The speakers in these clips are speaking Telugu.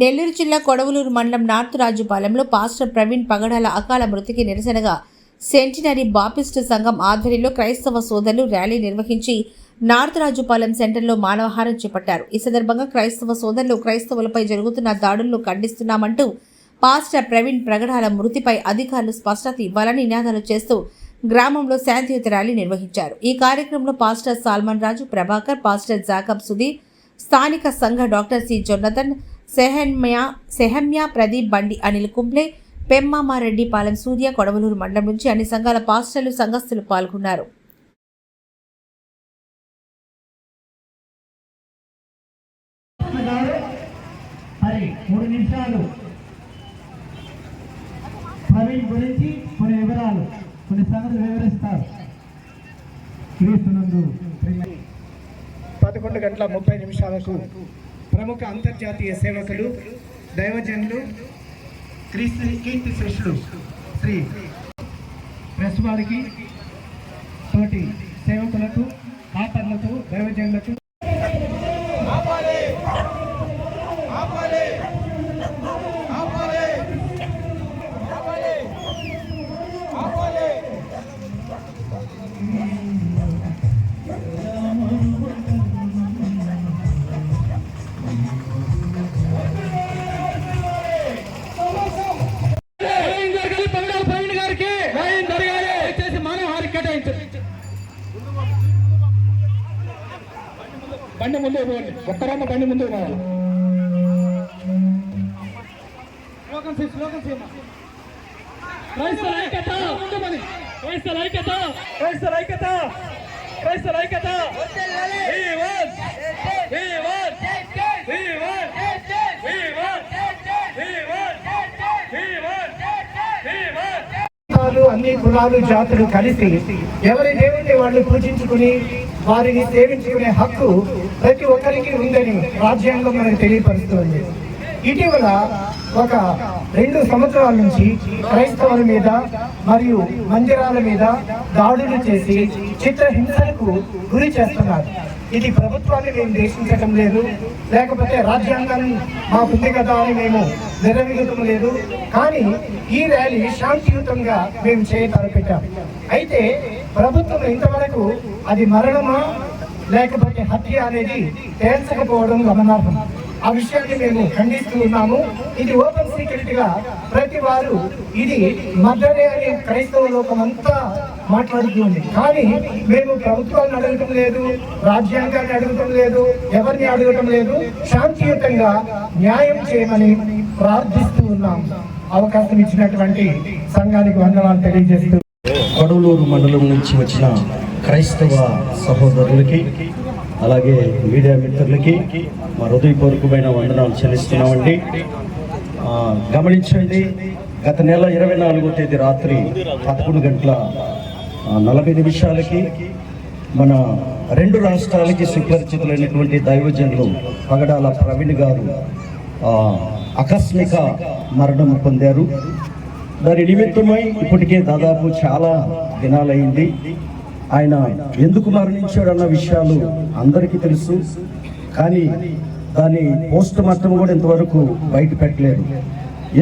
నెల్లూరు జిల్లా కొడవలూరు మండలం నార్త్ రాజుపాలెంలో పాస్టర్ ప్రవీణ్ పగడాల అకాల మృతికి నిరసనగా సెంటినరీ బాపిస్ట్ సంఘం ఆధ్వర్యంలో క్రైస్తవ సోదరులు ర్యాలీ నిర్వహించి నార్త్ రాజుపాలెం సెంటర్లో మానవహారం చేపట్టారు. ఈ సందర్భంగా క్రైస్తవ సోదరులు క్రైస్తవులపై జరుగుతున్న దాడులను ఖండిస్తున్నామంటూ పాస్టర్ ప్రవీణ్ ప్రగడాల మృతిపై అధికారులు స్పష్టత ఇవ్వాలని నినాదాలు చేస్తూ గ్రామంలో శాంతియుత ర్యాలీ నిర్వహించారు. ఈ కార్యక్రమంలో pastor Solomon Raju Prabhakar pastor Jacob Sudheer స్థానిక సంఘ డాక్టర్ సి. జొన్నతన్ సెహన్మ్య సెహమ్య ప్రదీప్ బండి అనిల్ కుంప్లే పెమ్మామారెడ్డి పాలెం సూర్య కొడవలూరు మండలం నుంచి అన్ని సంఘాల పాస్టర్లు సంఘస్థులు పాల్గొన్నారు. గారు మరి మూడు నిమిషాలు. ప్రవీణ్ గురించి కొన్ని వివరాలు కొన్ని సంగతులు వివరిస్తారు. క్రీస్తునందు ప్రియ- పదకొండు గంటల ముప్పై నిమిషాలకు ప్రముఖ అంతర్జాతీయ సేవకులు దైవజనులు క్రీస్తు కీర్తి శిష్యులు శ్రీ ప్రెస్ వారికి తోటి సేవకులకు ముందు పోండి ఒక్కరమ్మ బండి ముందు పోవాలి శ్లోకం శ్రీ శ్లోకం శ్రీ క్రైస్తవ ఐక్యత ముందుమని క్రైస్తవ ఐక్యత క్రైస్తవ ఐక్యత క్రైస్తవ ఐక్యత We want! We want! We want! We want! We want! We want! We want! కులాలు అన్ని కులాలు జాతులు కలిసి ఎవరి దేవుణ్ణి వాళ్ళు పూజించుకుని వారిని సేవించుకునే హక్కు ప్రతి ఒక్కరికి ఉందని రాజ్యాంగం మనకు తెలియపరుస్తుంది. ఇటీవల ఒక రెండు సంవత్సరాల నుంచి క్రైస్తవుల మీద మరియు మందిరాల మీద దాడులు చేసి చిత్రహింసలకు గురి చేస్తున్నారు. ఇది ప్రభుత్వాన్ని మేము దేశించటం లేదు లేకపోతే రాజ్యాంగం మాకుంది కదా అని మేము నిర్వహించడం లేదు. కానీ ఈ ర్యాలీ శాంతియుతంగా మేము చేయ తలపెట్టాం. అయితే ప్రభుత్వం ఇంతవరకు అది మరణమా లేకపోతే హత్య అనేది తేల్చకపోవడం గమనార్హం. ఆ విషయాన్ని మేము ఖండిస్తూ ఉన్నాము. ఇది ఓపెన్ సీక్రెట్గా ప్రతి వారు ఇది మద్దరే అని క్రైస్తవ లోకం అంతా మాట్లాడుతుంది కానీ మేము ప్రభుత్వాన్ని అడగటం లేదు రాజ్యాంగాన్ని అడగటం లేదు ఎవరిని అడగటం లేదు. శాంతియుతంగా న్యాయం చేయమని ప్రార్థిస్తూ ఉన్నాం. అవకాశం ఇచ్చినటువంటి సంఘానికి వందనాలు తెలియజేస్తూ కడలూరు మండలం నుంచి వచ్చిన క్రైస్తవ సహోదరులకి అలాగే మీడియా మిత్రులకి మా హృదయపూర్వకమైన వందనాలు చెల్లిస్తున్నామండి. గమనించండి గత నెల ఇరవై నాలుగో తేదీ రాత్రి పదకొండు గంటల నలభై నిమిషాలకి మన రెండు రాష్ట్రాలకి సుపరిచితులైనటువంటి దైవజనులు పగడాల ప్రవీణ్ గారు ఆకస్మిక మరణం పొందారు. దాని నిమిత్తమై ఇప్పటికే దాదాపు చాలా దినాలైంది. ఆయన ఎందుకు మరణించాడు అన్న విషయాలు అందరికీ తెలుసు. కానీ దాని పోస్ట్ మార్టం కూడా ఇంతవరకు బయట పెట్టలేదు.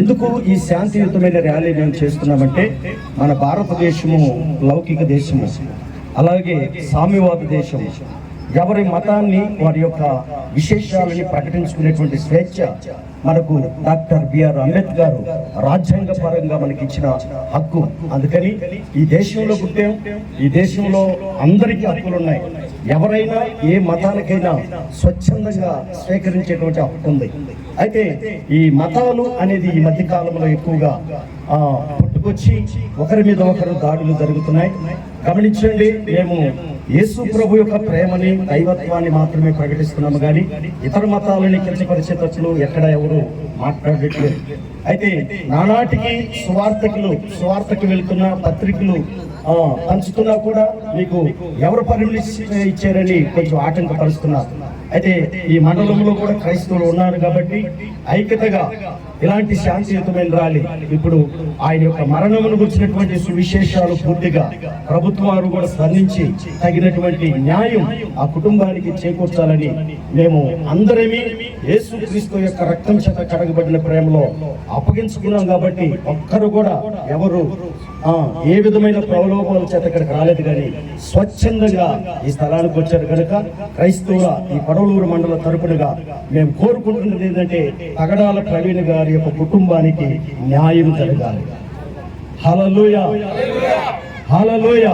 ఎందుకు ఈ శాంతియుతమైన ర్యాలీ మేము చేస్తున్నామంటే మన భారతదేశము లౌకిక దేశము అలాగే సామ్యవాద దేశం ఎవరి మతాన్ని వారి యొక్క విశేషాలని ప్రకటించుకునేటువంటి స్వేచ్ఛ మనకు డాక్టర్ బిఆర్ అంబేద్కర్ రాజ్యాంగ పరంగా మనకి ఇచ్చిన హక్కు. అందుకని ఈ దేశంలో పుట్టాం ఈ దేశంలో అందరికీ హక్కులు ఉన్నాయి ఎవరైనా ఏ మతానికైనా స్వచ్ఛందంగా స్వీకరించేటువంటి హక్కు ఉంది. అయితే ఈ మతాలు అనేది ఈ మధ్య కాలంలో ఎక్కువగా పుట్టుకొచ్చి ఒకరి మీద ఒకరు దాడులు జరుగుతున్నాయి. గమనించండి మేము యేసు ప్రభు యొక్క ప్రేమని దైవత్వాన్ని మాత్రమే ప్రకటిస్తున్నాము కానీ ఇతర మతాలని కించపరిచేటట్లు ఎక్కడ ఎవరు మాట్లాడట్లేదు. అయితే నానాటికి సువార్తకులు సువార్తకు వెళ్తున్న పత్రికలు పంచుతున్నా కూడా మీకు ఎవరు పర్మిషన్ ఇచ్చారని కొంచెం ఆటంకపరుస్తున్నారు. అయితే ఈ మండలంలో కూడా క్రైస్తవులు ఉన్నారు కాబట్టి ఐక్యతగా ఇలాంటి శాంతియుతమైన ర్యాలీ ఇప్పుడు ఆయన యొక్క మరణమును గురించినటువంటి సువిశేషాలు పూర్తిగా ప్రభుత్వాలు కూడా స్పందించి తగినటువంటి న్యాయం ఆ కుటుంబానికి చేకూర్చాలని మేము అందరమీ యేసు క్రీస్తు యొక్క రక్తం చేత కడగబడిన ప్రేమలో అప్పగించుకున్నాం కాబట్టి ఒక్కరు కూడా ఎవరు ఏ విధమైన ప్రలోభాల చేత ఇక్కడికి రాలేదు కానీ స్వచ్ఛందంగా ఈ స్థలానికి వచ్చారు కనుక క్రైస్తవుల ఈ పడవలూరు మండల తరపునగా మేము కోరుకుంటున్నది ఏంటంటే తగడాల ప్రవీణ్ గారి యొక్క కుటుంబానికి న్యాయం జరగాలి. హలలోయ హలలోయ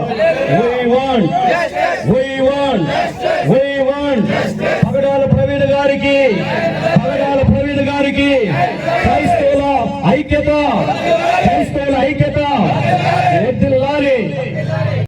పగడాల ప్రవీణ్ గారికి పగడాల ప్రవీణ్ గారికి